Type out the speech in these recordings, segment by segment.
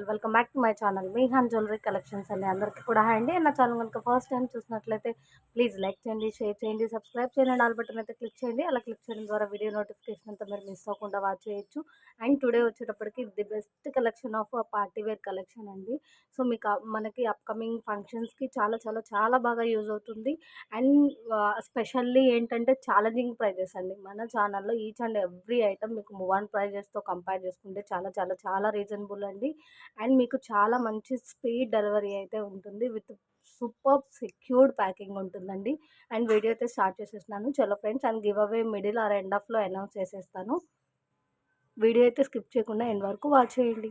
All welcome back to my channel Mihan jewellery collections అండి. అందరికీ కూడా హాయ్ అండి. నా ఛానల్ కనుక ఫస్ట్ టైం చూసినట్లయితే ప్లీజ్ లైక్ చేయండి షేర్ చేయండి సబ్స్క్రైబ్ చేయండి. ఆల్ బటన్ అయితే క్లిక్ చేయండి. అలా క్లిక్ చేయడం ద్వారా వీడియో నోటిఫికేషన్ అంతా మీరు మిస్ అవ్వకుండా వాచ్ చేయొచ్చు. అండ్ టుడే వచ్చేటప్పటికి the best collection of party wear collection అండి. సో మీకు మనకి అప్కమింగ్ ఫంక్షన్స్కి చాలా చాలా చాలా బాగా యూజ్ అవుతుంది. అండ్ స్పెషల్లీ ఏంటంటే ఛాలెంజింగ్ ప్రైజెస్ అండి. మన ఛానల్లో ఈచ్ అండ్ ఎవ్రీ ఐటమ్ మీకు మూవ్ ఆన్ ప్రైజెస్తో కంపేర్ చేసుకుంటే చాలా చాలా చాలా రీజనబుల్ అండి. అండ్ మీకు చాలా మంచి స్పీడ్ డెలివరీ అయితే ఉంటుంది. విత్ సూపర్ సెక్యూర్డ్ ప్యాకింగ్ ఉంటుందండి. అండ్ వీడియో అయితే స్టార్ట్ చేసేస్తున్నాను. చలో friends and give away middle or end ఆఫ్లో అనౌన్స్ చేసేస్తాను. వీడియో అయితే స్కిప్ చేయకుండా ఎండ్ వరకు వాచ్ చేయండి.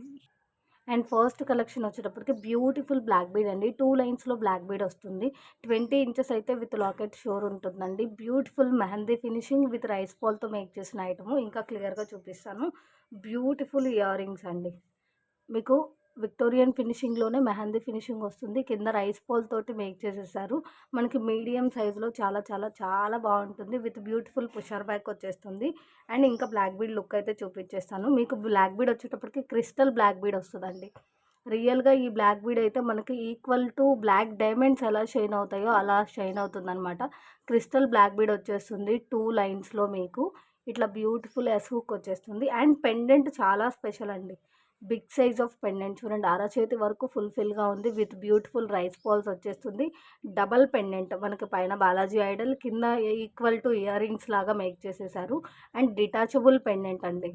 అండ్ ఫస్ట్ కలెక్షన్ వచ్చేటప్పటికి బ్యూటిఫుల్ బ్లాక్ బీడ్ అండి. టూ లైన్స్లో బ్లాక్ బీడ్ వస్తుంది. ట్వంటీ ఇంచెస్ అయితే విత్ లాకెట్ షోర్ ఉంటుందండి. Beautiful mehndi finishing with rice పాల్తో make చేసిన ఐటమ్. ఇంకా క్లియర్గా చూపిస్తాను. బ్యూటిఫుల్ ఇయర్ రింగ్స్ అండి. మీకు విక్టోరియన్ ఫినిషింగ్లోనే మెహందీ ఫినిషింగ్ వస్తుంది. కింద రైస్ పాల్ తోటి మేక్ చేసేసారు. మనకి మీడియం సైజులో చాలా చాలా చాలా బాగుంటుంది. విత్ బ్యూటిఫుల్ పుషర్ బ్యాక్ వచ్చేస్తుంది. అండ్ ఇంకా బ్లాక్ బీడ్ లుక్ అయితే చూపించేస్తాను. మీకు బ్లాక్ బీడ్ వచ్చేటప్పటికి క్రిస్టల్ బ్లాక్ బీడ్ వస్తుందండి. రియల్గా ఈ బ్లాక్ బీడ్ అయితే మనకి ఈక్వల్ టు బ్లాక్ డైమండ్స్ ఎలా షైన్ అవుతాయో అలా షైన్ అవుతుందనమాట క్రిస్టల్ బ్లాక్ బీడ్ వచ్చేస్తుంది టూ లైన్స్లో మీకు. ఇట్లా బ్యూటిఫుల్ ఎస్ హుక్ వచ్చేస్తుంది. అండ్ పెండెంట్ చాలా స్పెషల్ అండి. బిగ్ సైజ్ ఆఫ్ పెండెంట్ చూడండి. అరచేతి వరకు ఫుల్ఫిల్గా ఉంది. విత్ బ్యూటిఫుల్ రైస్ పాల్స్ వచ్చేస్తుంది. డబల్ పెండెంట్ మనకి పైన బాలాజీ ఐడల్ కింద ఈక్వల్ టు ఇయర్ రింగ్స్ లాగా మేక్ చేసేసారు. అండ్ డిటాచబుల్ పెండెంట్ అండి.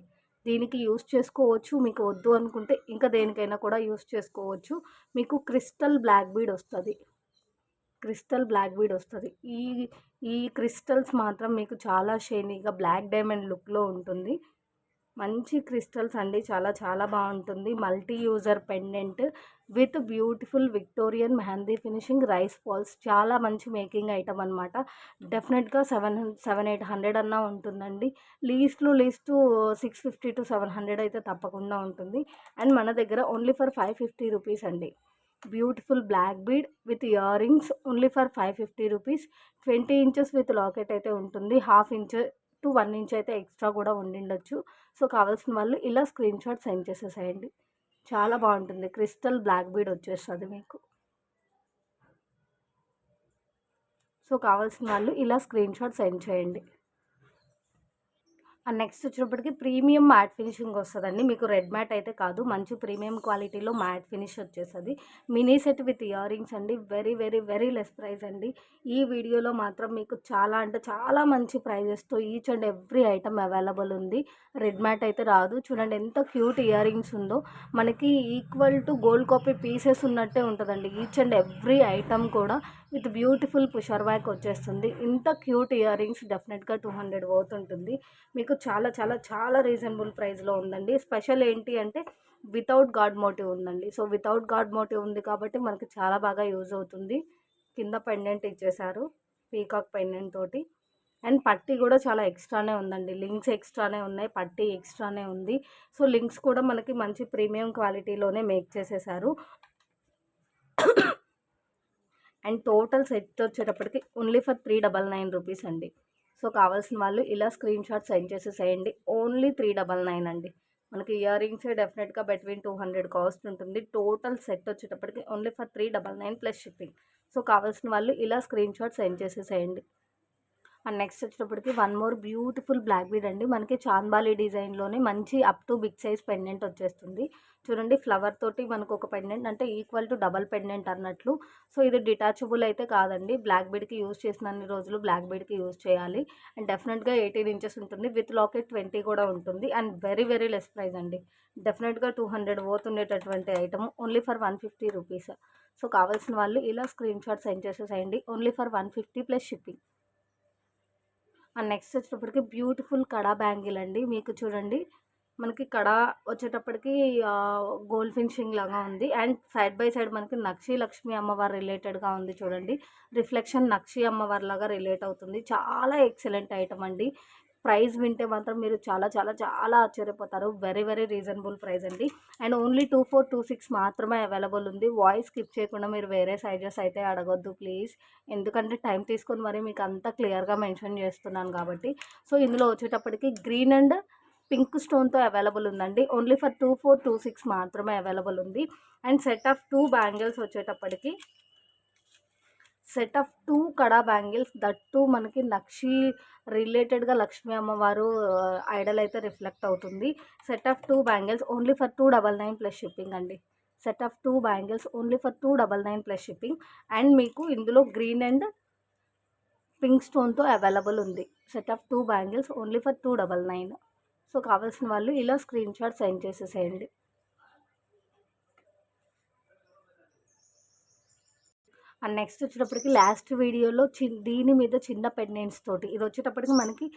దీనికి యూస్ చేసుకోవచ్చు. మీకు వద్దు అనుకుంటే ఇంకా దేనికైనా కూడా యూస్ చేసుకోవచ్చు. మీకు క్రిస్టల్ బ్లాక్ బీడ్ వస్తుంది. క్రిస్టల్ బ్లాక్ బీడ్ వస్తుంది. ఈ ఈ క్రిస్టల్స్ మాత్రం మీకు చాలా షైనీగా బ్లాక్ డైమండ్ లుక్లో ఉంటుంది. మంచి క్రిస్టల్స్ అండి. చాలా చాలా బాగుంటుంది. Multi user pendant with beautiful Victorian mehndi finishing rice balls చాలా మంచి మేకింగ్ ఐటమ్ అనమాట డెఫినెట్గా సెవెన్ సెవెన్ ఎయిట్ హండ్రెడ్ అన్నా ఉంటుందండి. లీస్ట్లో least six fifty to seven hundred అయితే తప్పకుండా ఉంటుంది. అండ్ మన దగ్గర only for five fifty rupees అండి. Beautiful black bead with ear rings only for five fifty rupees. Twenty inches with locket అయితే ఉంటుంది. Half inch to one inch అయితే extra కూడా ఉండిండొచ్చు. సో కావాల్సిన వాళ్ళు ఇలా స్క్రీన్ షాట్ సెండ్ చేసేసేయండి. చాలా బాగుంటుంది. క్రిస్టల్ బ్లాక్ బీడ్ వచ్చేస్తుంది మీకు. సో కావాల్సిన వాళ్ళు ఇలా స్క్రీన్ షాట్ సెండ్ చేయండి. అండ్ నెక్స్ట్ వచ్చినప్పటికి ప్రీమియం మ్యాట్ ఫినిషింగ్ వస్తుందండి. మీకు రెడ్ మ్యాట్ అయితే కాదు మంచి ప్రీమియం క్వాలిటీలో మ్యాట్ ఫినిష్ వచ్చేస్తుంది. Mini set with ear rings అండి. Very very very less price అండి. ఈ వీడియోలో మాత్రం మీకు చాలా అంటే చాలా మంచి ప్రైజెస్తో each and every item available ఉంది. రెడ్ మ్యాట్ అయితే రాదు. చూడండి ఎంత క్యూట్ ఇయర్ రింగ్స్ ఉందో. మనకి equal to gold copy pieces ఉన్నట్టే ఉంటుందండి. ఈచ్ అండ్ ఎవ్రీ ఐటమ్ కూడా విత్ బ్యూటిఫుల్ పుషర్ బ్యాక్ వచ్చేస్తుంది. ఇంత క్యూట్ ఇయర్ రింగ్స్ డెఫినెట్గా టూ హండ్రెడ్ పోతుంటుంది మీకు చాలా చాలా చాలా రీజనబుల్ ప్రైస్లో ఉందండి. స్పెషల్ ఏంటి అంటే వితౌట్ గాడ్ మోటివ్ ఉందండి. సో వితౌట్ గాడ్ మోటివ్ ఉంది కాబట్టి మనకి చాలా బాగా యూజ్ అవుతుంది. కింద పెండెంట్ ఇచ్చేశారు పీకాక్ పెండెంట్ తోటి. అండ్ పట్టీ కూడా చాలా ఎక్స్ట్రానే ఉందండి. లింక్స్ ఎక్స్ట్రానే ఉన్నాయి పట్టీ ఎక్స్ట్రానే ఉంది. సో లింక్స్ కూడా మనకి మంచి ప్రీమియం క్వాలిటీలోనే మేక్ చేసేసారు అండ్ టోటల్ సెట్ వచ్చేటప్పటికి only for three double nine rupees అండి. సో కావాల్సిన వాళ్ళు ఇలా స్క్రీన్ షాట్ సెండ్ చేసేసేయండి. ఓన్లీ త్రీ డబల్ నైన్ అండి. మనకి ఇయర్ రింగ్స్ డెఫినెట్గా బిట్వీన్ టూ హండ్రెడ్ కాస్ట్ ఉంటుంది. టోటల్ సెట్ వచ్చేటప్పటికి only for three double nine plus shipping. So కావాల్సిన వాళ్ళు ఇలా స్క్రీన్ షాట్ సెండ్ చేసేసేయండి. అండ్ నెక్స్ట్ వచ్చేటప్పటికి one more beautiful black bead అండి. మనకి చాంబాలి డిజైన్లోనే మంచి up to big size pendant వచ్చేస్తుంది. చూడండి ఫ్లవర్ తోటి మనకు ఒక పెండెంట్ అంటే ఈక్వల్ టు డబల్ పెండెంట్ అన్నట్లు. సో ఇది డిటాచబుల్ అయితే కాదండి. బ్లాక్ బీడ్కి యూజ్ చేసిన అన్ని రోజులు బ్లాక్ బీడ్కి యూజ్ చేయాలి. అండ్ డెఫినెట్గా ఎయిటీన్ ఇంచెస్ ఉంటుంది. విత్ లాకెట్ ట్వంటీ కూడా ఉంటుంది. And very very less price అండి. డెఫినెట్గా two hundred పోతుండేటటువంటి item. Only for one fifty rupees. So కావాల్సిన వాళ్ళు ఇలా స్క్రీన్ షాట్ సెండ్ చేసేసేయండి. Only for one fifty plus shipping. And next వచ్చేటప్పటికి బ్యూటిఫుల్ కడా బ్యాంగిల్ అండి. మీకు చూడండి. మనకి కడ వచ్చేటప్పటికి గోల్డ్ ఫినిషింగ్ లాగా ఉంది. అండ్ సైడ్ బై సైడ్ మనకి నక్షి లక్ష్మి అమ్మవారు రిలేటెడ్గా ఉంది చూడండి. రిఫ్లెక్షన్ నక్షి అమ్మవారి లాగా రిలేట్ అవుతుంది. చాలా ఎక్సలెంట్ ఐటమ్ అండి. ప్రైస్ వింటే మాత్రం మీరు చాలా చాలా చాలా ఆశ్చర్యపోతారు. వెరీ వెరీ రీజనబుల్ ప్రైస్ అండి. And only two four two six మాత్రమే అవైలబుల్ ఉంది. వాయిస్ స్కిప్ చేయకుండా మీరు వేరే సైజెస్ అయితే అడగొద్దు ప్లీజ్ ఎందుకంటే టైం తీసుకొని మరి మీకు అంతా క్లియర్గా మెన్షన్ చేస్తున్నాను కాబట్టి. సో ఇందులో వచ్చేటప్పటికి గ్రీన్ అండ్ పింక్ స్టోన్తో అవైలబుల్ ఉందండి. Only for two four two six మాత్రమే అవైలబుల్ ఉంది. And set of two bangles వచ్చేటప్పటికి set of two kada bangles. That too మనకి నక్షి రిలేటెడ్గా లక్ష్మీ అమ్మవారు ఐడల్ అయితే రిఫ్లెక్ట్ అవుతుంది. Set of two bangles only for two double nine plus shipping అండి. Set of two bangles only for two double nine plus shipping. And మీకు ఇందులో green and pink స్టోన్తో available ఉంది. Set of two bangles only for two double nine. So కావాల్సిన వాళ్ళు ఇలా screen shot send చేసేసేయండి. And next వచ్చేటప్పటికి last వీడియోలో చి దీని మీద చిన్న పెండెంట్స్ తోటి ఇది వచ్చేటప్పటికి మనకి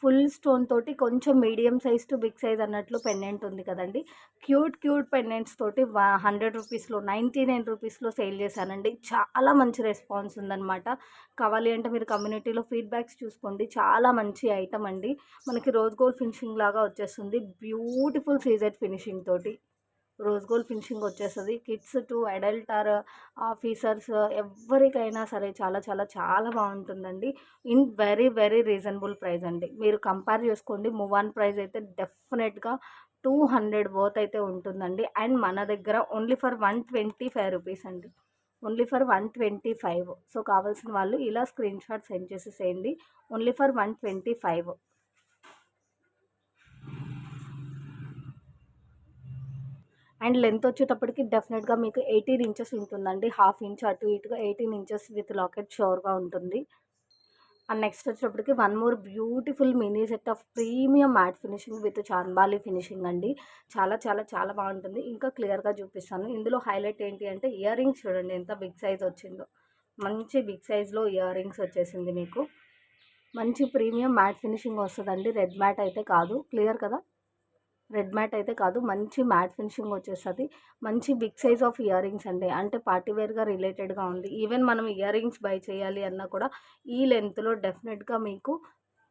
ఫుల్ స్టోన్ తోటి కొంచెం medium size to big size అన్నట్లు పెండెంట్ ఉంది కదండి. క్యూట్ క్యూట్ పెండెంట్స్ తోటి హండ్రెడ్ రూపీస్లో నైంటీ నైన్ రూపీస్లో సేల్ చేశానండి. చాలా మంచి రెస్పాన్స్ ఉందన్నమాట. కావాలి అంటే మీరు కమ్యూనిటీలో ఫీడ్బ్యాక్స్ చూసుకోండి. చాలా మంచి ఐటమ్ అండి. మనకి రోజ్ గోల్డ్ ఫినిషింగ్ లాగా వచ్చేస్తుంది. బ్యూటిఫుల్ సీజెడ్ ఫినిషింగ్ తోటి. రోజ్ గోల్డ్ ఫినిషింగ్ వచ్చేస్తుంది. Kids to adult or officers ఎవరికైనా సరే చాలా చాలా చాలా బాగుంటుందండి. In very very reasonable price అండి. మీరు కంపేర్ చేసుకోండి మువాన్ ప్రైస్ అయితే డెఫినెట్గా టూ హండ్రెడ్ బోత్ అయితే ఉంటుందండి. అండ్ మన దగ్గర only for one twenty five rupees అండి. Only for one twenty five. So కావాల్సిన వాళ్ళు ఇలా స్క్రీన్ షాట్ సెండ్ చేసేసేయండి only for one twenty five. And length వచ్చేటప్పటికి డెఫినెట్గా మీకు ఎయిటీన్ ఇంచెస్ ఉంటుందండి. హాఫ్ ఇంచ్ అటు ఇటుగా ఎయిటీన్ ఇంచెస్ విత్ లాకెట్ షోర్గా ఉంటుంది. అండ్ నెక్స్ట్ వచ్చేటప్పటికి one more beautiful mini set of premium matte finishing with chandbali finishing అండి. చాలా చాలా చాలా బాగుంటుంది. ఇంకా క్లియర్గా చూపిస్తాను. ఇందులో హైలైట్ ఏంటి అంటే ఇయర్ రింగ్స్ చూడండి ఎంత బిగ్ సైజ్ వచ్చిందో. మంచి బిగ్ సైజ్లో ఇయర్ రింగ్స్ వచ్చేసింది మీకు. మంచి ప్రీమియం మ్యాట్ ఫినిషింగ్ వస్తుందండి. రెడ్ మ్యాట్ అయితే కాదు. క్లియర్ కదా? రెడ్ మ్యాట్ అయితే కాదు మంచి మ్యాట్ ఫినిషింగ్ వచ్చేస్తుంది. మంచి big size of ear rings అండి. అంటే పార్టీవేర్గా రిలేటెడ్గా ఉంది. ఈవెన్ మనం ఇయర్ రింగ్స్ బై చేయాలి అన్నా కూడా ఈ లెంత్లో డెఫినెట్గా మీకు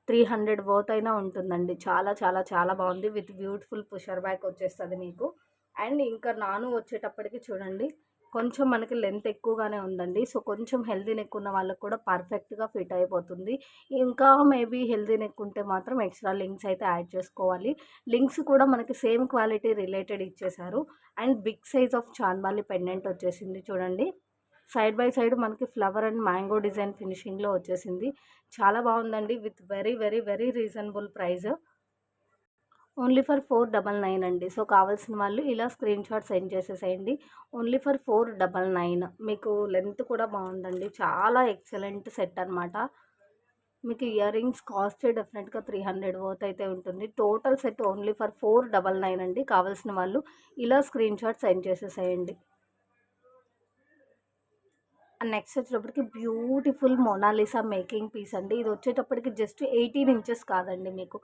త్రీ హండ్రెడ్ వర్త్ అయినా ఉంటుందండి. చాలా చాలా చాలా బాగుంది. విత్ బ్యూటిఫుల్ పుషర్ బ్యాక్ వచ్చేస్తుంది మీకు. అండ్ ఇంకా నాను వచ్చేటప్పటికి చూడండి. కొంచెం మనకి లెంత్ ఎక్కువగానే ఉందండి. సో కొంచెం హెల్దీ నెక్ ఉన్న వాళ్ళకి కూడా పర్ఫెక్ట్గా ఫిట్ అయిపోతుంది. ఇంకా మేబీ హెల్దీ నెక్ ఉంటే మాత్రం ఎక్స్ట్రా లింక్స్ అయితే యాడ్ చేసుకోవాలి. లింక్స్ కూడా మనకి సేమ్ క్వాలిటీ రిలేటెడ్ ఇచ్చేశారు and big size of chandbali pendant వచ్చేసింది చూడండి. సైడ్ బై సైడ్ మనకి ఫ్లవర్ అండ్ మ్యాంగో డిజైన్ ఫినిషింగ్లో వచ్చేసింది. చాలా బాగుందండి. With very very very reasonable price. Only for four double nine అండి. సో కావాల్సిన వాళ్ళు ఇలా స్క్రీన్ షాట్ సెండ్ చేసేసేయండి. Only for four double nine. మీకు లెంత్ కూడా బాగుందండి. చాలా ఎక్సలెంట్ సెట్ అనమాట మీకు ఇయర్ రింగ్స్ కాస్ట్ డెఫినెట్గా త్రీ హండ్రెడ్ వర్త్ అయితే ఉంటుంది. Total set only for four double nine అండి. కావాల్సిన వాళ్ళు ఇలా స్క్రీన్ షాట్ సెండ్ చేసేసేయండి. అండ్ నెక్స్ట్ వచ్చేటప్పటికి beautiful Mona Lisa making piece అండి. ఇది వచ్చేటప్పటికి జస్ట్ ఎయిటీన్ ఇంచెస్ కాదండి మీకు.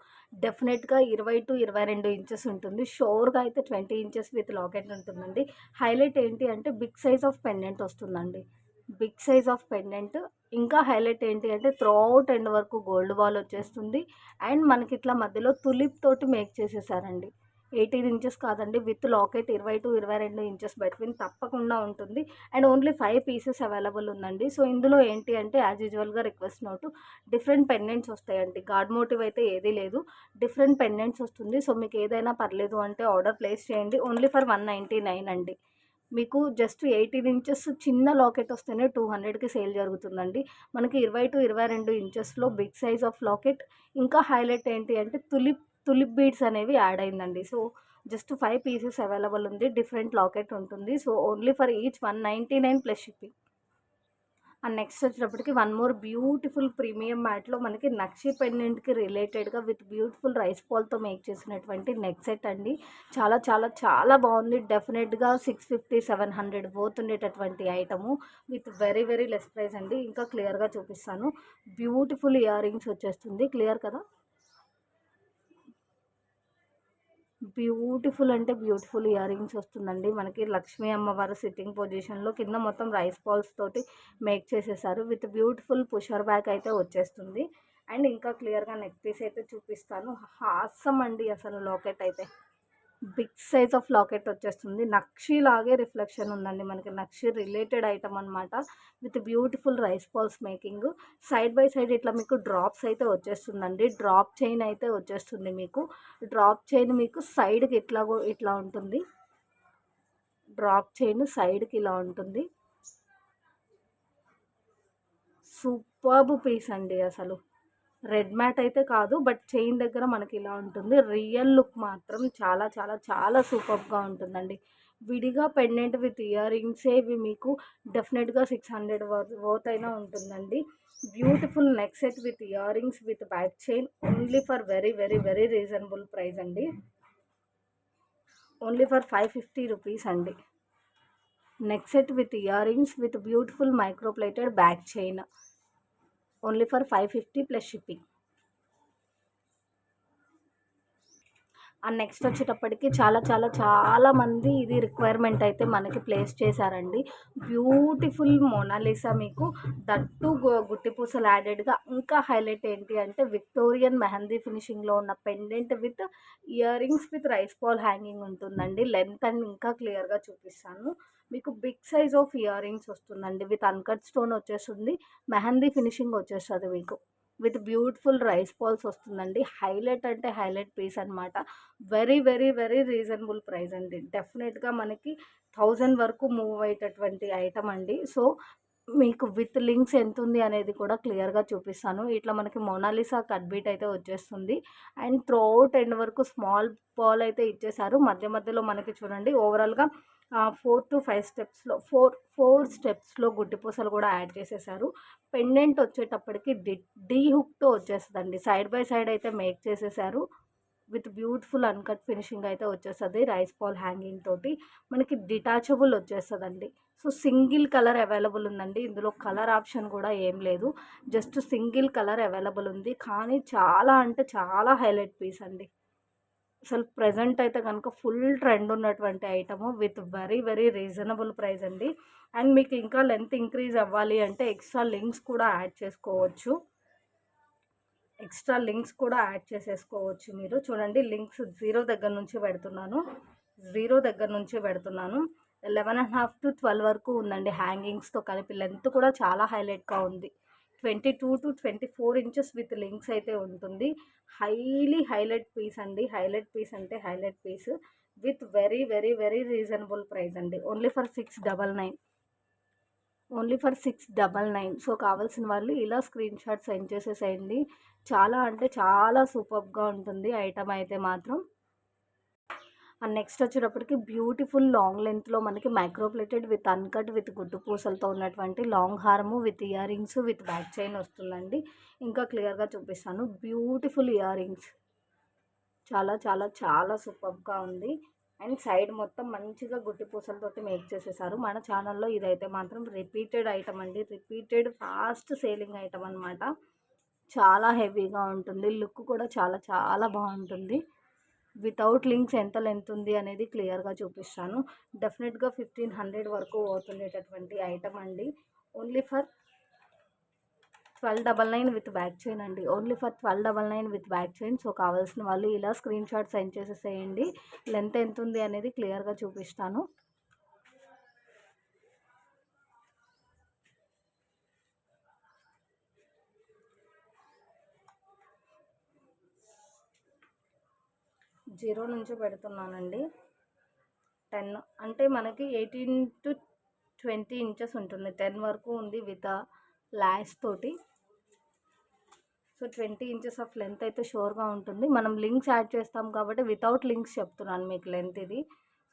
డెఫినెట్గా ఇరవై టు ఇరవై రెండు ఇంచెస్ ఉంటుంది. షోర్గా అయితే ట్వంటీ ఇంచెస్ విత్ లాకెట్ ఉంటుందండి. హైలైట్ ఏంటి అంటే బిగ్ సైజ్ ఆఫ్ పెండెంట్ వస్తుందండి. బిగ్ సైజ్ ఆఫ్ పెండెంట్ ఇంకా హైలైట్ ఏంటి అంటే త్రూఅవుట్ ఎండ్ వరకు గోల్డ్ బాల్ వచ్చేస్తుంది. అండ్ మనకి ఇట్లా మధ్యలో తులిప్ తోటి మేక్ చేసేసారండి. ఎయిటీన్ ఇంచెస్ కాదండి విత్ లాకెట్ ఇరవై టు ఇరవై రెండు ఇంచెస్ బిట్వీన్ తప్పకుండా ఉంటుంది. And only five pieces available ఉందండి. సో ఇందులో ఏంటి అంటే యాజ్ యూజువల్గా రిక్వెస్ట్ నోటు డిఫరెంట్ పెండెంట్స్ వస్తాయండి. గాడ్ మోటివ్ అయితే ఏదీ లేదు డిఫరెంట్ పెండెంట్స్ వస్తుంది. సో మీకు ఏదైనా పర్లేదు అంటే ఆర్డర్ ప్లేస్ చేయండి. Only for one ninety nine అండి. మీకు జస్ట్ ఎయిటీన్ ఇంచెస్ చిన్న లాకెట్ వస్తేనే టూ హండ్రెడ్కి సేల్ జరుగుతుందండి. మనకి ఇరవై టు ఇరవై రెండు ఇంచెస్లో బిగ్ సైజ్ ఆఫ్ లాకెట్. ఇంకా హైలైట్ ఏంటి అంటే తులిప్ తులిప్ బీడ్స్ అనేవి యాడ్ అయిందండి. So just five pieces available ఉంది. డిఫరెంట్ లాకెట్ ఉంటుంది. So only for each one ninety nine plus shipping and next వచ్చేటప్పటికి వన్ మోర్ బ్యూటిఫుల్ ప్రీమియం మ్యాట్లో మనకి నక్షి పెండెంట్కి రిలేటెడ్గా విత్ బ్యూటిఫుల్ రైస్ పాల్తో మేక్ చేసినటువంటి నెక్ సెట్ అండి. చాలా చాలా చాలా బాగుంది. డెఫినెట్గా సిక్స్ ఫిఫ్టీ సెవెన్ హండ్రెడ్ పోతుండేటటువంటి ఉండేటటువంటి item with very very less price అండి. ఇంకా క్లియర్గా చూపిస్తాను. బ్యూటిఫుల్ ఇయర్ రింగ్స్ వచ్చేస్తుంది. క్లియర్ కదా? బ్యూటిఫుల్ అంటే బ్యూటిఫుల్ ఇయర్ రింగ్స్ వస్తుందండి. మనకి లక్ష్మీ అమ్మవారు సిట్టింగ్ పొజిషన్లో కింద మొత్తం రైస్ బాల్స్ తోటి మేక్ చేసేసారు. విత్ బ్యూటిఫుల్ పుషర్ బ్యాక్ అయితే వచ్చేస్తుంది. అండ్ ఇంకా క్లియర్గా నెక్ పీస్ అయితే చూపిస్తాను. హాసం అండి అసలు లాకెట్ అయితే. బిగ్ సైజ్ ఆఫ్ లాకెట్ వచ్చేస్తుంది. నక్షి లాగే రిఫ్లెక్షన్ ఉందండి మనకి. నక్షి రిలేటెడ్ ఐటమ్ అనమాట with beautiful rice balls making. Side by side ఇట్లా మీకు డ్రాప్స్ అయితే వచ్చేస్తుందండి. డ్రాప్ చైన్ అయితే వచ్చేస్తుంది మీకు. డ్రాప్ చైన్ మీకు సైడ్కి ఇట్లా ఇట్లా ఉంటుంది. డ్రాప్ చైన్ సైడ్కి ఇలా ఉంటుంది. సూపర్బ్ పీస్ అండి అసలు. రెడ్ మ్యాట్ అయితే కాదు బట్ చైన్ దగ్గర మనకి ఇలా ఉంటుంది. రియల్ లుక్ మాత్రం చాలా చాలా చాలా సూపర్గా ఉంటుందండి. విడిగా పెండెంట్ విత్ ఇయర్ రింగ్సే ఇవి మీకు డెఫినెట్గా సిక్స్ హండ్రెడ్ వర్త్ అయినా ఉంటుందండి. Beautiful neck set with ear rings with back chain only for very very very reasonable price అండి. Only for five fifty rupees అండి. Neck set with ear rings with beautiful micro plated back chain. Only for five fifty plus shipping and next వచ్చేటప్పటికి చాలా చాలా చాలా మంది ఇది requirement అయితే మనకి ప్లేస్ చేశారండి. బ్యూటిఫుల్ మోనాలిసా మీకు. దట్టు గుట్టిపూసలు యాడెడ్గా ఇంకా హైలైట్ ఏంటి అంటే విక్టోరియన్ మెహందీ ఫినిషింగ్లో ఉన్న pendant with ear rings with rice ball hanging ఉంటుందండి. లెంత్ అండ్ ఇంకా క్లియర్గా చూపిస్తాను. మీకు big size of ear rings వస్తుందండి. విత్ అన్కట్ స్టోన్ వచ్చేస్తుంది. మెహందీ ఫినిషింగ్ వచ్చేస్తుంది మీకు. విత్ బ్యూటిఫుల్ రైస్ బాల్స్ వస్తుందండి. హైలైట్ అంటే హైలైట్ పీస్ అనమాట very very very reasonable price అండి. డెఫినెట్గా మనకి థౌజండ్ వరకు మూవ్ అయ్యేటటువంటి ఐటమ్ అండి. సో మీకు విత్ లింక్స్ ఎంత ఉంది అనేది కూడా క్లియర్గా చూపిస్తాను. ఇట్లా మనకి మొనాలిసా కట్ బీట్ అయితే వచ్చేస్తుంది. అండ్ త్రోట్ ఎండ్ వరకు స్మాల్ బాల్ అయితే ఇచ్చేసారు మధ్య మధ్యలో మనకి చూడండి ఓవరాల్గా ఫోర్ టు ఫైవ్ స్టెప్స్లో ఫోర్ ఫోర్ స్టెప్స్లో గుడ్డి పూసలు కూడా యాడ్ చేసేసారు. పెండెంట్ వచ్చేటప్పటికి డి డీ హుక్తో వచ్చేస్తుందండి. సైడ్ బై సైడ్ అయితే మేక్ చేసేసారు. విత్ బ్యూటిఫుల్ అన్కట్ ఫినిషింగ్ అయితే వచ్చేస్తుంది రైస్ బాల్ హ్యాంగింగ్ తోటి. మనకి డిటాచబుల్ వచ్చేస్తుందండి. సో సింగిల్ కలర్ అవైలబుల్ ఉందండి. ఇందులో కలర్ ఆప్షన్ కూడా ఏం లేదు. జస్ట్ సింగిల్ కలర్ అవైలబుల్ ఉంది. కానీ చాలా అంటే చాలా హైలైట్ పీస్ అండి. అసలు ప్రజెంట్ అయితే కనుక ఫుల్ ట్రెండ్ ఉన్నటువంటి item with very very reasonable price అండి. అండ్ మీకు ఇంకా లెంత్ ఇంక్రీజ్ అవ్వాలి అంటే ఎక్స్ట్రా లింక్స్ కూడా యాడ్ చేసుకోవచ్చు. ఎక్స్ట్రా లింక్స్ కూడా యాడ్ చేసేసుకోవచ్చు మీరు. చూడండి లింక్స్ జీరో దగ్గర నుంచి పెడుతున్నాను. జీరో దగ్గర నుంచి పెడుతున్నాను. Eleven and half to twelve వరకు ఉందండి హ్యాంగింగ్స్తో కలిపి. లెంత్ కూడా చాలా హైలైట్గా ఉంది. Twenty two to twenty four inches with links అయితే ఉంటుంది. హైలీ హైలైట్ పీస్ అండి. హైలైట్ పీస్ అంటే highlight piece with very very very reasonable price అండి. Only for six double nine. Only for six double nine. So కావాల్సిన వాళ్ళు ఇలా screen shot send చేసేసేయండి. చాలా అంటే చాలా సూపర్గా ఉంటుంది ఐటమ్ అయితే మాత్రం. అండ్ నెక్స్ట్ వచ్చేటప్పటికి బ్యూటిఫుల్ లాంగ్ లెంత్లో మనకి మైక్రోప్లేటెడ్ విత్ అన్కట్ విత్ గుడ్డు పూసలతో ఉన్నటువంటి లాంగ్ హారము with earrings with back chain వస్తుందండి. ఇంకా క్లియర్గా చూపిస్తాను. Beautiful earrings. చాలా చాలా చాలా సూపర్గా ఉంది. అండ్ సైడ్ మొత్తం మంచిగా గుడ్డి పూసలతోటి మేక్ చేసేసారు. మన ఛానల్లో ఇదైతే మాత్రం రిపీటెడ్ ఐటమ్ అండి. రిపీటెడ్ ఫాస్ట్ సేలింగ్ ఐటమ్ అనమాట చాలా హెవీగా ఉంటుంది. లుక్ కూడా చాలా చాలా బాగుంటుంది. వితౌట్ లింక్స్ ఎంత లెంత్ ఉంది అనేది క్లియర్గా చూపిస్తాను. డెఫినెట్గా ఫిఫ్టీన్ హండ్రెడ్ వరకు అవుతుండేటటువంటి ఐటమ్ అండి. Only for twelve double nine with back chain అండి. Only for twelve double nine with back chain. So కావాల్సిన వాళ్ళు ఇలా స్క్రీన్ షాట్ సెండ్ చేసేసేయండి. లెంత్ ఎంత ఉంది అనేది క్లియర్గా చూపిస్తాను. జీరో నుంచి పెడుతున్నానండి. టెన్ అంటే మనకి ఎయిటీన్ టు ట్వంటీ ఇంచెస్ ఉంటుంది. టెన్ వరకు ఉంది విత్ ల్యాష్ తోటి. So twenty inches of length అయితే షోర్గా ఉంటుంది. మనం లింక్స్ యాడ్ చేస్తాం కాబట్టి వితౌట్ లింక్స్ చెప్తున్నాను మీకు లెంత్ ఇది.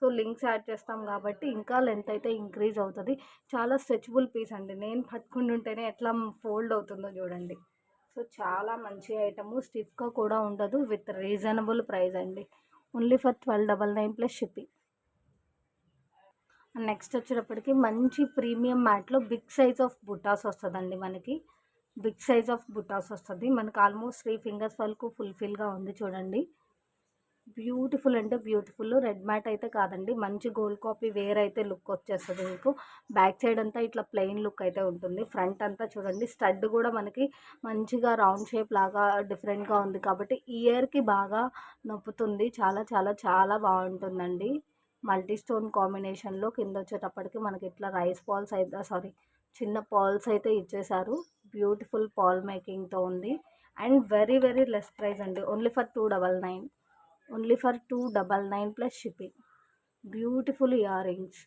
సో లింక్స్ యాడ్ చేస్తాం కాబట్టి ఇంకా లెంత్ అయితే ఇంక్రీజ్ అవుతుంది. చాలా స్ట్రెచబుల్ పీస్ అండి. నేను పట్టుకుని ఉంటేనే ఎట్లా ఫోల్డ్ అవుతుందో చూడండి. సో చాలా మంచి ఐటము స్టిఫ్గా కూడా ఉండదు విత్ రీజనబుల్ ప్రైస్ అండి. Only for twelve double nine plus shipping. Next వచ్చేటప్పటికి మంచి ప్రీమియం మ్యాట్లో బిగ్ సైజ్ ఆఫ్ బుటాస్ వస్తుందండి మనకి. బిగ్ సైజ్ ఆఫ్ బుటాస్ వస్తుంది. మనకి ఆల్మోస్ట్ త్రీ ఫింగర్స్ వరకు ఫుల్ఫిల్గా ఉంది చూడండి. బ్యూటిఫుల్ అంటే బ్యూటిఫుల్. రెడ్ మ్యాట్ అయితే కాదండి. మంచి గోల్డ్ కాపీ వేర్ అయితే లుక్ వచ్చేస్తుంది మీకు. బ్యాక్ సైడ్ అంతా ఇట్లా ప్లెయిన్ లుక్ అయితే ఉంటుంది. ఫ్రంట్ అంతా చూడండి. స్టడ్ కూడా మనకి మంచిగా రౌండ్ షేప్ లాగా డిఫరెంట్గా ఉంది కాబట్టి ఇయర్కి బాగా నొప్పుతుంది. చాలా చాలా చాలా బాగుంటుందండి. మల్టీ స్టోన్ కాంబినేషన్లో కింద వచ్చేటప్పటికి మనకి ఇట్లా రైస్ పాల్స్ అయితే సారీ చిన్న పాల్స్ అయితే ఇచ్చేసారు బ్యూటిఫుల్ పాల్ మేకింగ్తో ఉంది. And very very less price అండి. Only for two double nine. Only for two double nine plus shipping. Beautiful earrings.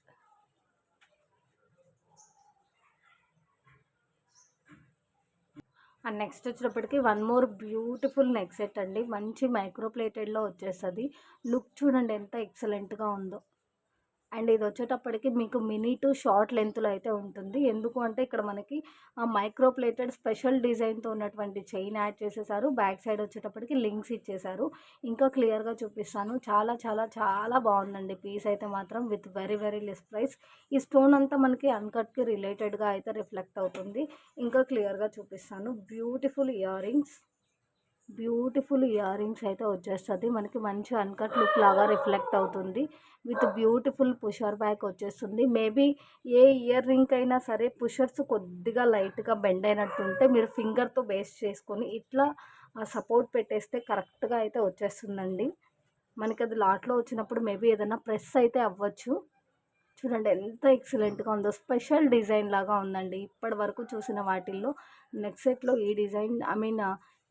And next వచ్చేటప్పటికి one more beautiful neck set అండి. మంచి మైక్రో ప్లేటెడ్లో వచ్చేస్తుంది. లుక్ చూడండి ఎంత ఎక్సలెంట్గా ఉందో. అండ్ ఇది వచ్చేటప్పటికి మీకు మినీ టు షార్ట్ లెంత్లో అయితే ఉంటుంది. ఎందుకు అంటే ఇక్కడ మనకి మైక్రో ప్లేటెడ్ స్పెషల్ డిజైన్తో ఉన్నటువంటి చైన్ యాడ్ చేసేసారు. బ్యాక్ సైడ్ వచ్చేటప్పటికి లింక్స్ ఇచ్చేసారు. ఇంకా క్లియర్గా చూపిస్తాను. చాలా చాలా చాలా బాగుందండి పీస్ అయితే మాత్రం with very very less price. ఈ స్టోన్ అంతా మనకి అన్కట్కి రిలేటెడ్గా అయితే రిఫ్లెక్ట్ అవుతుంది. ఇంకా క్లియర్గా చూపిస్తాను. Beautiful earrings. Beautiful ear rings అయితే వచ్చేస్తుంది. మనకి మంచి అన్కట్ లుక్ లాగా రిఫ్లెక్ట్ అవుతుంది. విత్ బ్యూటిఫుల్ పుషర్ బ్యాక్ వచ్చేస్తుంది. మేబీ ఏ ఇయర్ రింగ్ అయినా సరే పుషర్స్ కొద్దిగా లైట్గా బెండ్ అయినట్టుంటే మీరు ఫింగర్తో బేస్ చేసుకొని ఇట్లా సపోర్ట్ పెట్టేస్తే కరెక్ట్గా అయితే వచ్చేస్తుందండి. మనకి అది లాట్లో వచ్చినప్పుడు మేబీ ఏదైనా ప్రెస్ అయితే అవ్వచ్చు. చూడండి ఎంత ఎక్సలెంట్గా ఉందో. స్పెషల్ డిజైన్ లాగా ఉందండి. ఇప్పటి వరకు చూసిన వాటిల్లో నెక్స్ట్ సెట్లో ఈ డిజైన్ ఐ మీన్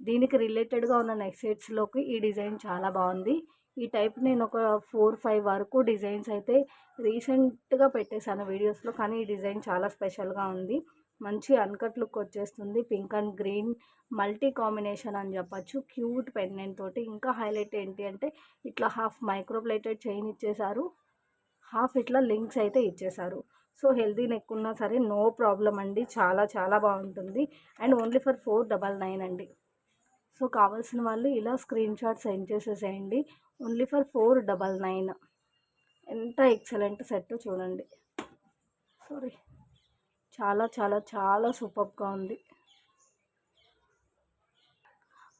దీనికి రిలేటెడ్గా ఉన్న నెక్ సెట్స్లోకి ఈ డిజైన్ చాలా బాగుంది. ఈ టైప్ నేను ఒక ఫోర్ ఫైవ్ వరకు డిజైన్స్ అయితే రీసెంట్గా పెట్టేశాను వీడియోస్లో కానీ ఈ డిజైన్ చాలా స్పెషల్గా ఉంది. మంచి అన్కట్ లుక్ వచ్చేస్తుంది. Pink and green multi combination అని చెప్పచ్చు. క్యూట్ పెన్నెంట్ తోటి. ఇంకా హైలైట్ ఏంటి అంటే ఇట్లా హాఫ్ మైక్రోప్లేటెడ్ చైన్ ఇచ్చేశారు. హాఫ్ ఇట్లా లింక్స్ అయితే ఇచ్చేశారు. సో హెల్దీ నెక్ ఉన్నా సరే నో ప్రాబ్లం అండి. చాలా చాలా బాగుంటుంది. And only for four double nine అండి. సో కావాల్సిన వాళ్ళు ఇలా స్క్రీన్ షాట్ సెండ్ చేసేసేయండి. Only for four double nine. ఎంత ఎక్సలెంట్ సెట్ చూడండి. సారీ. చాలా చాలా చాలా సూపర్గా ఉంది.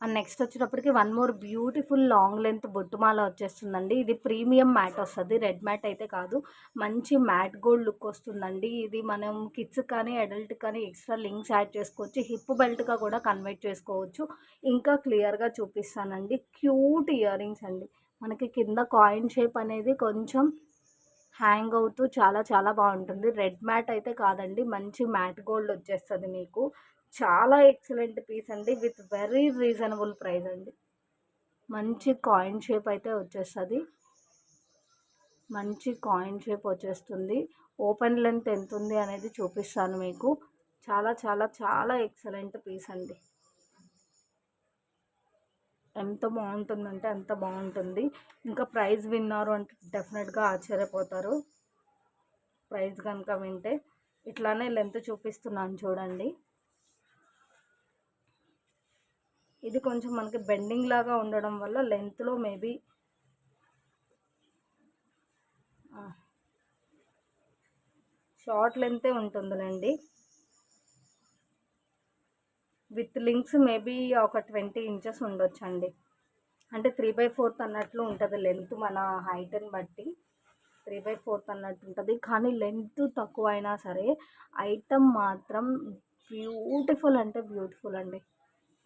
అండ్ నెక్స్ట్ వచ్చేటప్పటికి one more beautiful long length బొట్టుమాల వచ్చేస్తుందండి. ఇది ప్రీమియం మ్యాట్ వస్తుంది. రెడ్ మ్యాట్ అయితే కాదు. మంచి మ్యాట్ గోల్డ్ లుక్ వస్తుందండి. ఇది మనం కిడ్స్ కానీ అడల్ట్ కానీ ఎక్స్ట్రా లింక్స్ యాడ్ చేసుకోవచ్చు. హిప్ బెల్ట్గా కూడా కన్వర్ట్ చేసుకోవచ్చు. ఇంకా క్లియర్గా చూపిస్తానండి. క్యూట్ ఇయర్ రింగ్స్ అండి. మనకి కింద కాయిన్ షేప్ అనేది కొంచెం హ్యాంగ్ అవుతూ చాలా చాలా బాగుంటుంది. రెడ్ మ్యాట్ అయితే కాదండి. మంచి మ్యాట్ గోల్డ్ వచ్చేస్తుంది మీకు. చాలా ఎక్సలెంట్ పీస్ అండి. విత్ వెరీ రీజనబుల్ ప్రైస్ అండి. మంచి కాయిన్ షేప్ అయితే వచ్చేస్తుంది. మంచి కాయిన్ షేప్ వచ్చేస్తుంది. ఓపెన్ లెంత్ ఎంత ఉంది అనేది చూపిస్తాను మీకు. చాలా చాలా చాలా ఎక్సలెంట్ పీస్ అండి. ఎంత బాగుంటుందంటే అంత బాగుంటుంది. ఇంకా ప్రైజ్ విన్నారు అంటే డెఫినెట్గా ఆశ్చర్యపోతారు. ప్రైజ్ కనుక వింటే ఇట్లానే లెంత్ చూపిస్తున్నాను చూడండి. ఇది కొంచెం మనకి బెండింగ్ లాగా ఉండడం వల్ల లెంత్లో మేబీ షార్ట్ లెంతే ఉంటుందిలేండి. విత్ లింక్స్ మేబీ ఒక ట్వంటీ ఇంచెస్ ఉండొచ్చండి. అంటే త్రీ బై ఫోర్త్ అన్నట్లు ఉంటుంది లెంత్ మన హైట్ని బట్టి. త్రీ బై ఫోర్త్ అన్నట్టు ఉంటుంది. కానీ లెంత్ తక్కువ అయినా సరే ఐటమ్ మాత్రం బ్యూటిఫుల్ అంటే బ్యూటిఫుల్ అండి.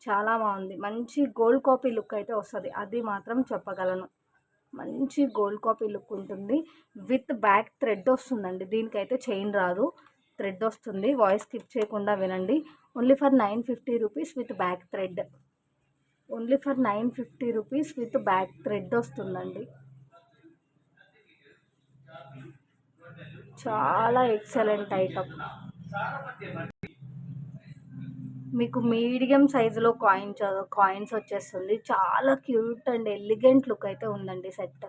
చాలా బాగుంది. మంచి గోల్డ్ కాపీ లుక్ అయితే వస్తుంది. అది మాత్రం చెప్పగలను. మంచి గోల్డ్ కాపీ లుక్ ఉంటుంది. విత్ బ్యాక్ థ్రెడ్ వస్తుందండి. దీనికైతే చైన్ రాదు. థ్రెడ్ వస్తుంది. వాయిస్ స్కిప్ చేయకుండా వినండి. Only for nine fifty rupees with back thread. Only for nine fifty rupees with back thread వస్తుందండి. చాలా ఎక్సలెంట్ ఐటమ్. మీకు మీడియం సైజులో కాయిన్స్ కాయిన్స్ వచ్చేస్తుంది. చాలా క్యూట్ అండ్ ఎలిగెంట్ లుక్ అయితే ఉందండి సెట్.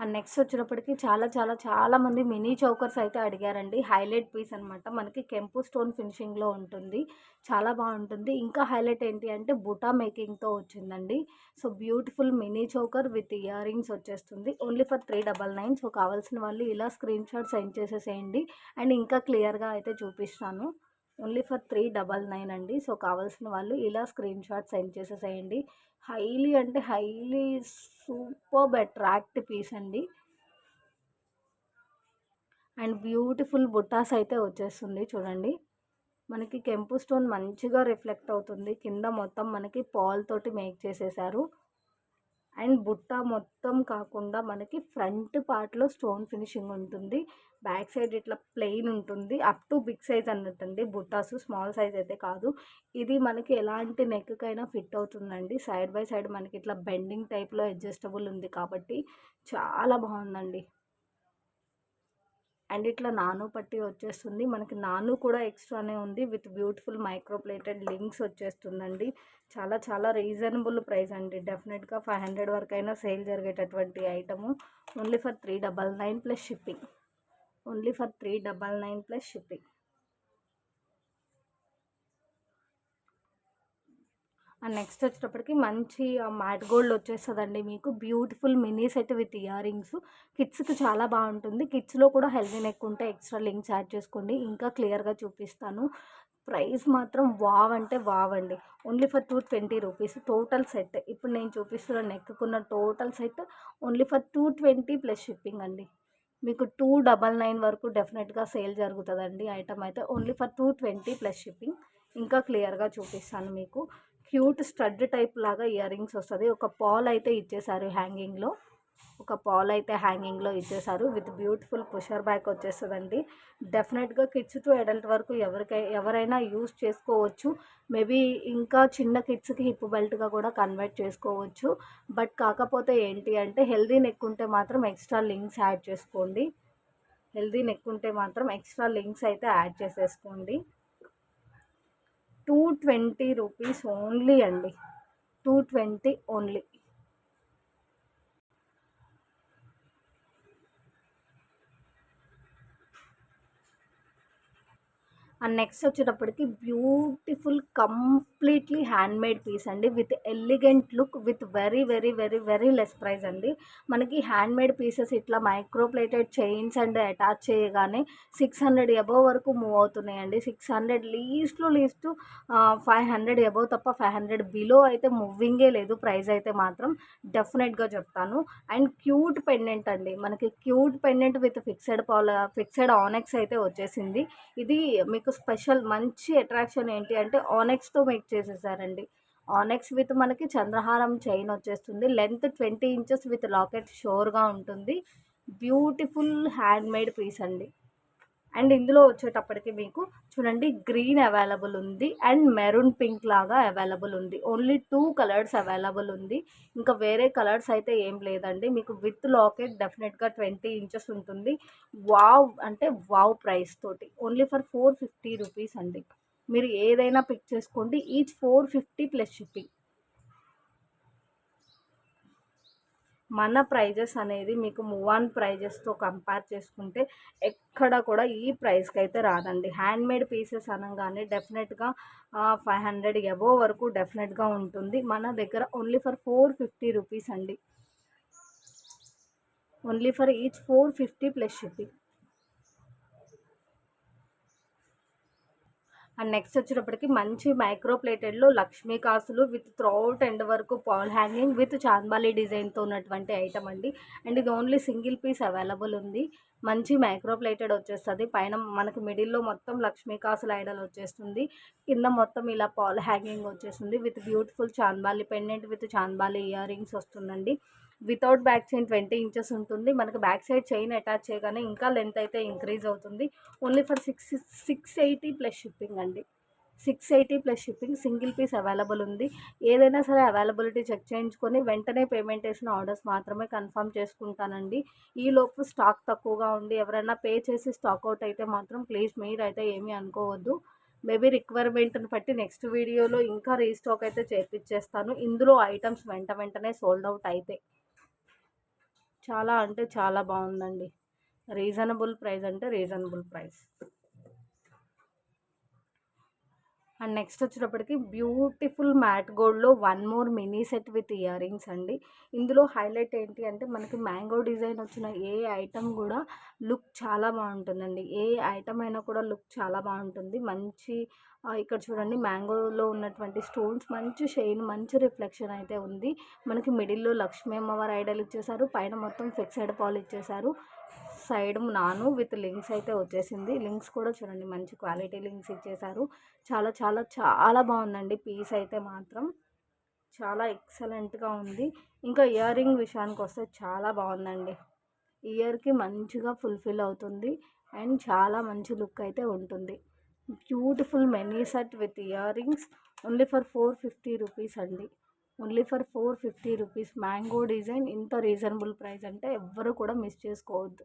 అండ్ నెక్స్ట్ వచ్చినప్పటికీ చాలా చాలా చాలా మంది మినీ చౌకర్స్ అయితే అడిగారండి. హైలైట్ పీస్ అనమాట మనకి కెంపు స్టోన్ ఫినిషింగ్లో ఉంటుంది. చాలా బాగుంటుంది. ఇంకా హైలైట్ ఏంటి అంటే బుటా మేకింగ్తో వచ్చిందండి. So beautiful mini choker with earrings వచ్చేస్తుంది. Only for three double nine. So కావాల్సిన వాళ్ళు ఇలా స్క్రీన్ షాట్ సెండ్ చేసేసేయండి. అండ్ ఇంకా క్లియర్గా అయితే చూపిస్తాను. Only for three double nine అండి. సో కావాల్సిన వాళ్ళు ఇలా స్క్రీన్ షాట్ సెండ్ చేసేసేయండి. హైలీ అంటే హైలీ సూపర్ అట్రాక్ట్ పీస్ అండి. అండ్ బ్యూటిఫుల్ బుట్టాస్ అయితే వచ్చేస్తుంది చూడండి. మనకి కెంపు స్టోన్ మంచిగా రిఫ్లెక్ట్ అవుతుంది. కింద మొత్తం మనకి పాల్ తోటి మేక్ చేసేసారు. అండ్ బుట్ట మొత్తం కాకుండా మనకి ఫ్రంట్ పార్ట్లో స్టోన్ ఫినిషింగ్ ఉంటుంది. బ్యాక్ సైడ్ ఇట్లా ప్లెయిన్ ఉంటుంది. అప్ టు బిగ్ సైజ్ అన్నట్టండి. బుట్టాసు స్మాల్ సైజ్ అయితే కాదు. ఇది మనకి ఎలాంటి నెక్కైనా ఫిట్ అవుతుందండి. సైడ్ బై సైడ్ మనకి ఇట్లా బెండింగ్ టైప్లో అడ్జస్టబుల్ ఉంది కాబట్టి చాలా బాగుందండి. అండ్ ఇట్లా నాను పట్టి వచ్చేస్తుంది. మనకి నాను కూడా ఎక్స్ట్రానే ఉంది. విత్ బ్యూటిఫుల్ మైక్రోప్లేటెడ్ లింక్స్ వచ్చేస్తుందండి. చాలా చాలా రీజనబుల్ ప్రైస్ అండి. డెఫినెట్గా ఫైవ్ హండ్రెడ్ వరకు అయినా సేల్ జరిగేటటువంటి item. Only for three double nine plus shipping. Only for three double nine plus shipping. And next వచ్చేటప్పటికి మంచి మ్యాట్ గోల్డ్ వచ్చేస్తుందండి మీకు. Beautiful mini set with earrings. కిడ్స్కి చాలా బాగుంటుంది. కిడ్స్లో కూడా హెల్దీ నెక్ ఉంటే ఎక్స్ట్రా లింక్స్ యాడ్ చేసుకోండి. ఇంకా క్లియర్గా చూపిస్తాను. ప్రైస్ మాత్రం వావ్ అంటే వావ్ అండి. Only for two twenty rupees. Total set. ఇప్పుడు నేను చూపిస్తున్న నెక్కున్న total set only for two twenty plus shipping అండి. మీకు టూ డబల్ నైన్ వరకు డెఫినెట్గా సేల్ జరుగుతుందండి. ఐటమ్ అయితే only for two twenty plus shipping. ఇంకా క్లియర్గా చూపిస్తాను మీకు. క్యూట్ స్టడ్ టైప్ లాగా ఇయర్ రింగ్స్ వస్తుంది. ఒక పాల్ అయితే ఇచ్చేసారు హ్యాంగింగ్లో. ఒక పాల్ అయితే హ్యాంగింగ్లో ఇచ్చేసారు. విత్ బ్యూటిఫుల్ పుషర్ బ్యాక్ వచ్చేస్తుందండి. డెఫినెట్గా కిడ్స్ టు అడల్ట్ వరకు ఎవరికై ఎవరైనా యూస్ చేసుకోవచ్చు. మేబీ ఇంకా చిన్న కిడ్స్కి హిప్ బెల్ట్గా కూడా కన్వర్ట్ చేసుకోవచ్చు. బట్ కాకపోతే ఏంటి అంటే హెల్దీ నెక్ ఉంటే మాత్రం ఎక్స్ట్రా లింక్స్ యాడ్ చేసుకోండి. హెల్దీ నెక్ ఉంటే మాత్రం ఎక్స్ట్రా లింక్స్ అయితే యాడ్ చేసేసుకోండి. టూ ట్వంటీ రూపీస్ ఓన్లీ అండి. Two twenty only. And next వచ్చేటప్పటికి బ్యూటిఫుల్ కంప్లీట్లీ హ్యాండ్మేడ్ పీస్ అండి. With elegant look with very very very very less price అండి. మనకి హ్యాండ్మేడ్ పీసెస్ ఇట్లా micro plated chains and attach చేయగానే six hundred above వరకు move అవుతున్నాయండి. Six hundred లీస్ట్లో least five hundred above తప్ప five hundred below అయితే మూవింగే లేదు. ప్రైస్ అయితే మాత్రం డెఫినెట్గా చెప్తాను. అండ్ క్యూట్ పెండెంట్ అండి. మనకి క్యూట్ పెండెంట్ విత్ ఫిక్సెడ్ పాల ఫిక్సెడ్ ఆనెక్స్ అయితే వచ్చేసింది. ఇది మీకు స్పెషల్ మంచి అట్రాక్షన్ ఏంటి అంటే ఆనెక్స్తో మేక్ చేసేసారండి. ఆనెక్స్ విత్ మనకి చంద్రహారం చైన్ వచ్చేస్తుంది. Length twenty inches with locket షోర్గా ఉంటుంది. బ్యూటిఫుల్ హ్యాండ్ మేడ్ పీస్ అండి. అండ్ ఇందులో వచ్చేటప్పటికి మీకు చూడండి గ్రీన్ అవైలబుల్ ఉంది అండ్ మెరూన్ పింక్ లాగా అవైలబుల్ ఉంది. ఓన్లీ టూ కలర్స్ అవైలబుల్ ఉంది. ఇంకా వేరే కలర్స్ అయితే ఏం లేదండి. మీకు విత్ లాకెట్ డెఫినెట్గా ట్వంటీ ఇంచెస్ ఉంటుంది. వావ్ అంటే వావ్ ప్రైస్ తోటి. Only for four fifty rupees అండి. మీరు ఏదైనా పిక్ చేసుకోండి. Each four fifty plus shipping. మన ప్రైజెస్ అనేది మీకు మువాన్ ప్రైజెస్తో కంపేర్ చేసుకుంటే ఎక్కడ కూడా ఈ ప్రైస్కి అయితే రాదండి. హ్యాండ్మేడ్ పీసెస్ అనగానే డెఫినెట్గా ఫైవ్ హండ్రెడ్ ఎబో వరకు డెఫినెట్గా ఉంటుంది. మన దగ్గర only for four fifty rupees అండి. Only for each four fifty plus shipping. And next వచ్చేటప్పటికి మంచి మైక్రో ప్లేటెడ్లో లక్ష్మీ కాసులు విత్ త్రౌట్ ఎండ్ వరకు పాల్ హ్యాంగింగ్ విత్ చాంద్బాలి డిజైన్తో ఉన్నటువంటి ఐటమ్ అండి. అండ్ ఇది ఓన్లీ సింగిల్ పీస్ అవైలబుల్ ఉంది. మంచి మైక్రో ప్లేటెడ్ వచ్చేస్తుంది. పైన మనకి మిడిల్లో మొత్తం లక్ష్మీ కాసుల ఐడల్ వచ్చేస్తుంది. కింద మొత్తం ఇలా పాల్ హ్యాంగింగ్ వచ్చేస్తుంది. With beautiful chandbali pendant with chandbali earrings వస్తుందండి. Without back chain twenty inches ఉంటుంది. మనకు బ్యాక్ సైడ్ చైన్ అటాచ్ చేయగానే ఇంకా లెంత్ అయితే ఇంక్రీజ్ అవుతుంది. Only for six six eighty plus shipping అండి. Six eighty plus shipping single piece available ఉంది. ఏదైనా సరే అవైలబిలిటీ చెక్ చేయించుకొని వెంటనే పేమెంట్ వేసిన ఆర్డర్స్ మాత్రమే కన్ఫర్మ్ చేసుకుంటానండి. ఈలోపు స్టాక్ తక్కువగా ఉండి ఎవరైనా పే చేసి స్టాక్ అవుట్ అయితే మాత్రం ప్లీజ్ మీరు అయితే ఏమీ అనుకోవద్దు. మేబీ రిక్వైర్మెంట్ని బట్టి నెక్స్ట్ వీడియోలో ఇంకా రీస్టాక్ అయితే చేపించేస్తాను ఇందులో ఐటమ్స్ వెంట వెంటనే సోల్డ్ అవుట్ అయితే. చాలా అంటే చాలా బాగుందండి. రీజనబుల్ ప్రైస్ అంటే రీజనబుల్ ప్రైస్. అండ్ నెక్స్ట్ వచ్చేటప్పటికి బ్యూటిఫుల్ మ్యాట్ గోల్డ్లో one more mini set with earrings అండి. ఇందులో హైలైట్ ఏంటి అంటే మనకి మ్యాంగో డిజైన్ వచ్చిన ఏ ఐటమ్ కూడా లుక్ చాలా బాగుంటుందండి. ఏ ఐటమ్ అయినా కూడా లుక్ చాలా బాగుంటుంది. మంచి ఇక్కడ చూడండి మ్యాంగోలో ఉన్నటువంటి స్టోన్స్ మంచి షైన్ మంచి రిఫ్లెక్షన్ అయితే ఉంది. మనకి మిడిల్లో లక్ష్మీ అమ్మవారి ఐడల్ ఇచ్చేసారు. పైన మొత్తం ఫిక్సెడ్ పాల్ ఇచ్చేసారు సైడ్ నాను విత్ లింక్స్ అయితే వచ్చేసింది. లింక్స్ కూడా చూడండి మంచి క్వాలిటీ లింక్స్ ఇచ్చేసారు చాలా చాలా చాలా బాగుందండి పీస్ అయితే మాత్రం. చాలా ఎక్సలెంట్గా ఉంది. ఇంకా ఇయర్ రింగ్ విషయానికి వస్తే చాలా బాగుందండి. ఇయర్కి మంచిగా ఫుల్ఫిల్ అవుతుంది అండ్ చాలా మంచి లుక్ అయితే ఉంటుంది. Beautiful mini set with earrings only for four fifty rupees అండి. Only for four fifty rupees. Mango design ఇంత రీజనబుల్ ప్రైస్ అంటే ఎవ్వరు కూడా మిస్ చేసుకోవద్దు.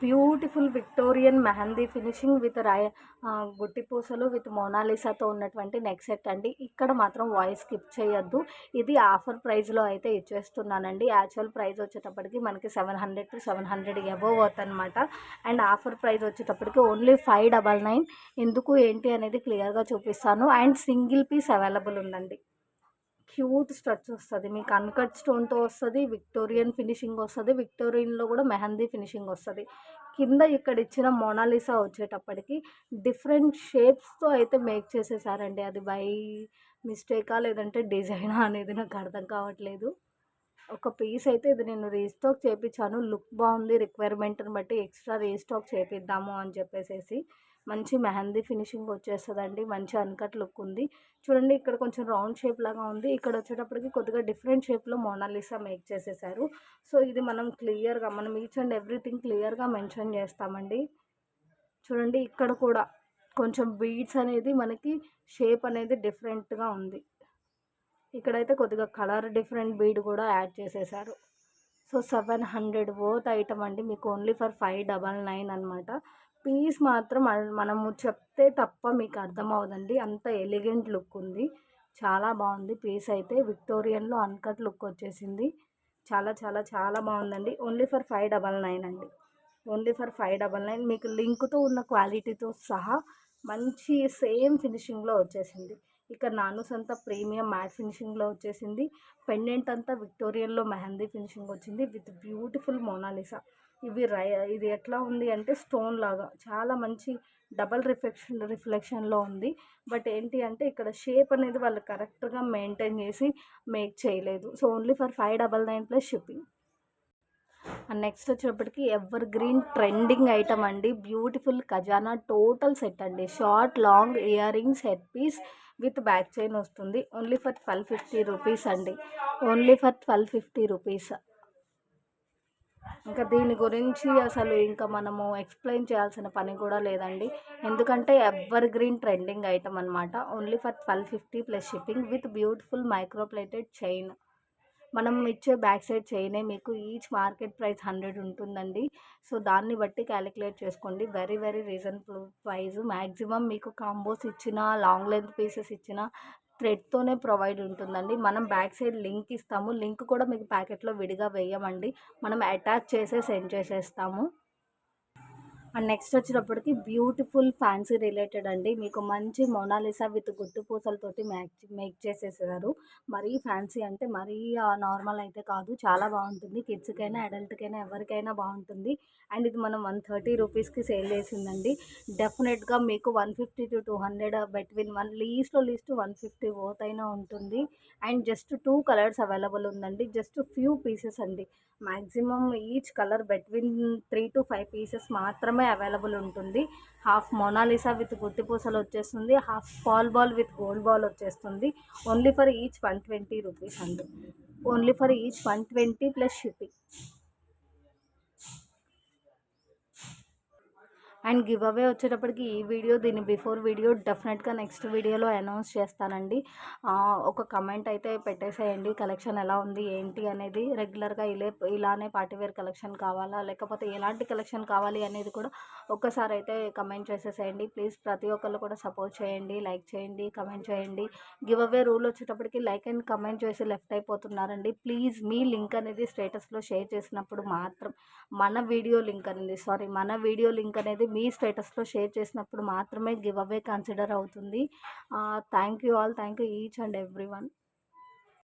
Beautiful Victorian mehndi finishing with రాయ గుట్టి పూసలు విత్ మోనాలిసాతో ఉన్నటువంటి నెక్ సెట్ అండి. ఇక్కడ మాత్రం వాయిస్ స్కిప్ చేయొద్దు. ఇది ఆఫర్ ప్రైస్లో అయితే ఇచ్చేస్తున్నానండి. యాక్చువల్ ప్రైస్ వచ్చేటప్పటికి మనకి seven hundred to seven hundred above అవుతుంది అనమాట అండ్ ఆఫర్ ప్రైస్ వచ్చేటప్పటికి ఓన్లీ ఫైవ్ డబల్ నైన్. ఎందుకు ఏంటి అనేది క్లియర్గా చూపిస్తాను. అండ్ సింగిల్ పీస్ అవైలబుల్ ఉందండి. క్యూట్ స్టడ్స్ వస్తుంది. మీకు అన్కట్ స్టోన్తో వస్తుంది విక్టోరియన్ ఫినిషింగ్ వస్తుంది విక్టోరియన్లో కూడా మెహందీ ఫినిషింగ్ వస్తుంది. కింద ఇక్కడ ఇచ్చిన మోనాలిసా వచ్చేటప్పటికి డిఫరెంట్ షేప్స్తో అయితే మేక్ చేసేసారండి. అది బై మిస్టేకా లేదంటే డిజైనా అనేది నాకు అర్థం కావట్లేదు. ఒక పీస్ అయితే ఇది నేను రీస్టాక్ చేయించాను లుక్ బాగుంది రిక్వైర్మెంట్ని బట్టి ఎక్స్ట్రా రీస్టాక్ చేపిద్దాము అని చెప్పేసి మంచి మెహందీ ఫినిషింగ్ వచ్చేస్తుందండి. మంచి అన్కట్ లుక్ ఉంది. చూడండి ఇక్కడ కొంచెం రౌండ్ షేప్ లాగా ఉంది. ఇక్కడ వచ్చేటప్పటికి కొద్దిగా డిఫరెంట్ షేప్లో మోనాలిసా మేక్ చేసేసారు. సో ఇది మనం క్లియర్గా మనం ఈచ్ అండ్ ఎవ్రీథింగ్ క్లియర్గా మెన్షన్ చేస్తామండి. చూడండి ఇక్కడ కూడా కొంచెం బీడ్స్ అనేది మనకి షేప్ అనేది డిఫరెంట్గా ఉంది. ఇక్కడైతే కొద్దిగా కలర్ డిఫరెంట్ బీడ్ కూడా యాడ్ చేసేసారు. So seven hundred worth item అండి. మీకు only for five double nine అనమాట పీస్ మాత్రం మనము చెప్తే తప్ప మీకు అర్థమవుదండి అంత ఎలిగెంట్ లుక్ ఉంది. చాలా బాగుంది. పీస్ అయితే విక్టోరియన్లో అన్కట్ లుక్ వచ్చేసింది. చాలా చాలా చాలా బాగుందండి. Only for five double nine అండి. Only for five double nine. మీకు లింక్తో ఉన్న క్వాలిటీతో సహా మంచి సేమ్ ఫినిషింగ్లో వచ్చేసింది. ఇక నానుస్ అంతా ప్రీమియం మ్యాట్ ఫినిషింగ్లో వచ్చేసింది. పెండెంట్ అంతా విక్టోరియన్లో మెహందీ ఫినిషింగ్ వచ్చింది. With beautiful Mona Lisa. ఇవి రై ఇది ఎట్లా ఉంది అంటే స్టోన్ లాగా. చాలా మంచి డబల్ రిఫ్లెక్షన్ రిఫ్లెక్షన్లో ఉంది. బట్ ఏంటి అంటే ఇక్కడ షేప్ అనేది వాళ్ళు కరెక్ట్గా మెయింటైన్ చేసి మేక్ చేయలేదు. So only for five double nine plus shipping. And next వచ్చేటప్పటికి ఎవర్ గ్రీన్ ట్రెండింగ్ ఐటమ్ అండి. బ్యూటిఫుల్ ఖజానా టోటల్ సెట్ అండి. Short long earrings head piece with back chain వస్తుంది. Only for twelve fifty rupees అండి. Only for twelve fifty rupees. ఇంకా దీని గురించి అసలు ఇంకా మనము ఎక్స్ప్లెయిన్ చేయాల్సిన పని కూడా లేదండి. ఎందుకంటే ఎవర్ గ్రీన్ ట్రెండింగ్ ఐటమ్ అనమాట only for twelve fifty plus shipping with beautiful micro plated chain. మనం ఇచ్చే బ్యాక్ సైడ్ చైనే మీకు ఈచ్ మార్కెట్ ప్రైస్ హండ్రెడ్ ఉంటుందండి. సో దాన్ని బట్టి క్యాలిక్యులేట్ చేసుకోండి. Very very reasonable price. Maximum మీకు కాంబోస్ ఇచ్చిన లాంగ్ లెంత్ పీసెస్ ఇచ్చిన థ్రెడ్తోనే ప్రొవైడ్ ఉంటుందండి. మనం బ్యాక్ సైడ్ లింక్ ఇస్తాము. లింక్ కూడా మీకు ప్యాకెట్లో విడిగా వేయమండి. మనం అటాచ్ చేసే సెండ్ చేసేస్తాము. అండ్ నెక్స్ట్ వచ్చేటప్పటికి బ్యూటిఫుల్ ఫ్యాన్సీ రిలేటెడ్ అండి. మీకు మంచి మొనాలిసా విత్ గుట్టు పూసలతోటి మేక్ మేక్ చేసేసారు మరీ ఫ్యాన్సీ అంటే మరీ నార్మల్ అయితే కాదు. చాలా బాగుంటుంది. కిడ్స్కైనా అడల్ట్కైనా ఎవరికైనా బాగుంటుంది. అండ్ ఇది మనం వన్ థర్టీ రూపీస్కి సేల్ చేసిందండి. డెఫినెట్గా మీకు one fifty to two hundred between one లీస్ట్లో least one fifty oath అయినా ఉంటుంది. And just two colors available ఉందండి. జస్ట్ ఫ్యూ పీసెస్ అండి. Maximum each color between three to five pieces మాత్రమే అవైలబుల్ ఉంటుంది. హాఫ్ మొనాలిసా విత్ గుత్తి పూసలు వచ్చేస్తుంది. Half pearl ball with gold ball వచ్చేస్తుంది. Only for each one twenty rupees అండి. Only for each one twenty plus shipping. And give away వచ్చేటప్పటికి ఈ video దీని బిఫోర్ వీడియో డెఫినెట్గా నెక్స్ట్ వీడియోలో అనౌన్స్ చేస్తానండి. ఒక కమెంట్ అయితే పెట్టేసేయండి. కలెక్షన్ ఎలా ఉంది ఏంటి అనేది రెగ్యులర్గా ఇలా ఇలానే పార్టీవేర్ కలెక్షన్ కావాలా లేకపోతే ఎలాంటి కలెక్షన్ కావాలి అనేది కూడా ఒక్కసారి అయితే కమెంట్ చేసేసేయండి. ప్లీజ్ ప్రతి ఒక్కళ్ళు కూడా సపోర్ట్ చేయండి లైక్ చేయండి కమెంట్ చేయండి. గివ్ అవే రూల్ వచ్చేటప్పటికి లైక్ అండ్ కమెంట్ చేసి లెఫ్ట్ అయిపోతున్నారండి. ప్లీజ్ మీ లింక్ అనేది స్టేటస్లో షేర్ చేసినప్పుడు మాత్రం మన వీడియో లింక్ అనేది సారీ మన వీడియో లింక్ అనేది మీ స్టేటస్లో షేర్ చేసినప్పుడు మాత్రమే గివ్ అవే కన్సిడర్ అవుతుంది. Thank you all. Thank you each and every one